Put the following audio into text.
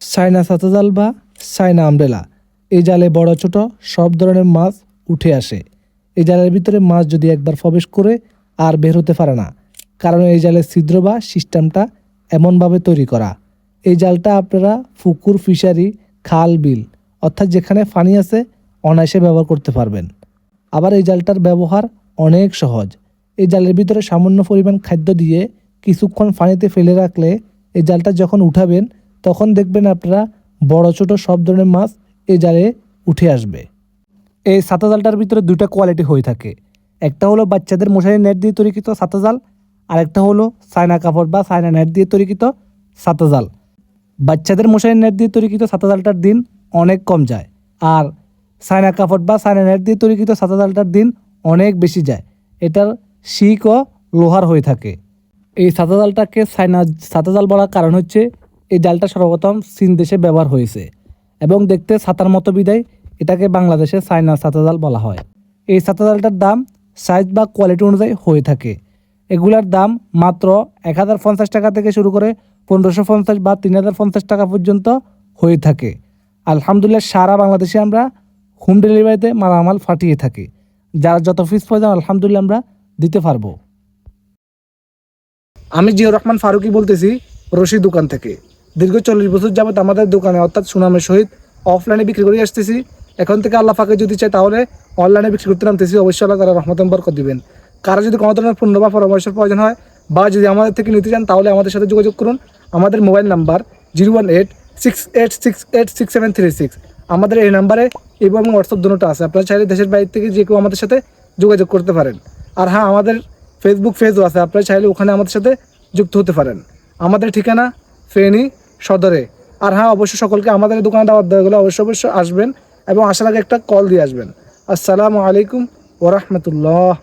সাইনা সাতাজাল বা সাইনা আমব্রেলা। এই জালে বড় ছোট সব ধরনের মাছ উঠে আসে। এই জালের ভিতরে মাছ যদি একবার প্রবেশ করে, আর বের হতে পারে না। কারণ এই জালের ছিদ্র বা সিস্টেমটা এমনভাবে তৈরি করা। এই জালটা আপনারা পুকুর, ফিশারি, খাল, বিল, অর্থাৎ যেখানে ফানি আছে, অনায়াসে ব্যবহার করতে পারবেন। আবার এই জালটার ব্যবহার অনেক সহজ। এই জালের ভিতরে সামান্য পরিমাণ খাদ্য দিয়ে কিছুক্ষণ ফানিতে ফেলে রাখলে এই জালটা যখন উঠাবেন তখন দেখবেন আপনারা বড় ছোট সব ধরনের মাছ এই জালে উঠে আসবে। এই সাতা জালটার ভিতরে দুইটা কোয়ালিটি হয়ে থাকে। একটা হলো বাচ্চাদের মশারি নেট দিয়ে তৈরিকৃত সাতা জাল আর একটা হলো সাইনা কাপড় বা সাইনা নেট দিয়ে তৈরিকৃত সাতা জাল। বাচ্চাদের মশারি নেট দিয়ে তৈরিকৃত সাতা জালটার দিন অনেক কম যায় আর সাইনা কাপড় বা সাইনা নেট দিয়ে তৈরিকৃত সাতা জালটার দিন অনেক বেশি যায়। এটার শিক ও লোহার হয়ে থাকে। এই সাতা জালটাকে সাইনা সাতা জাল বলার কারণ হচ্ছে এই জালটা সর্বপ্রথম চীন দেশে ব্যবহার হয়েছে এবং দেখতে ছাতার মতো বিদায়, এটাকে বাংলাদেশে সাইনা ছাতা জাল বলা হয়। এই ছাতা জালটার দাম, সাইজ বা কোয়ালিটি অনুযায়ী হয়ে থাকে। এগুলার দাম মাত্র এক হাজার পঞ্চাশ টাকা থেকে শুরু করে পনেরোশো পঞ্চাশ বা তিন হাজার পঞ্চাশ টাকা পর্যন্ত হয়ে থাকে। আলহামদুলিল্লাহ, সারা বাংলাদেশে আমরা হোম ডেলিভারিতে মালামাল ফাটিয়ে থাকি। যারা যত ফিস প্রয়োজন, আলহামদুলিল্লাহ আমরা দিতে পারব। আমি জিয়র রহমান ফারুকি বলতেছি রশি দোকান থেকে। দীর্ঘ চল্লিশ বছর যাবত আমাদের দোকানে, অর্থাৎ সুনামের সহিত অফলাইনে বিক্রি করে আসতেছি। এখন থেকে আল্লাহ ফাঁকে যদি চাই তাহলে অনলাইনে বিক্রি করতে নামতেছি। অবশ্যই আল্লাহ তারা রহমত বরকত দিবেন। কারও যদি কোনো ধরনের পণ্য বা পরামর্শের প্রয়োজন হয় বা যদি আমাদের থেকে নিতে চান তাহলে আমাদের সাথে যোগাযোগ করুন। আমাদের mobile number zero one eight six eight six eight six seven three six. আমাদের এই নাম্বারে এবং হোয়াটসঅ্যাপ দুটো আছে। আপনারা চাইলে দেশের বাইরে থেকে যে কেউ আমাদের সাথে যোগাযোগ করতে পারেন। আর হ্যাঁ আমাদের ফেসবুক পেজও আছে। আপনারা চাইলে ওখানে আমাদের সাথে যুক্ত হতে পারেন। আমাদের ঠিকানা ফেনী সদরে। আর হ্যাঁ অবশ্যই সকলকে আমাদের দোকানে দাওয়াত দেওয়া গেলে অবশ্যই অবশ্যই আসবেন এবং আসার আগে একটা কল দিয়ে আসবেন। আসসালামু আলাইকুম ওরহমতুল্লাহ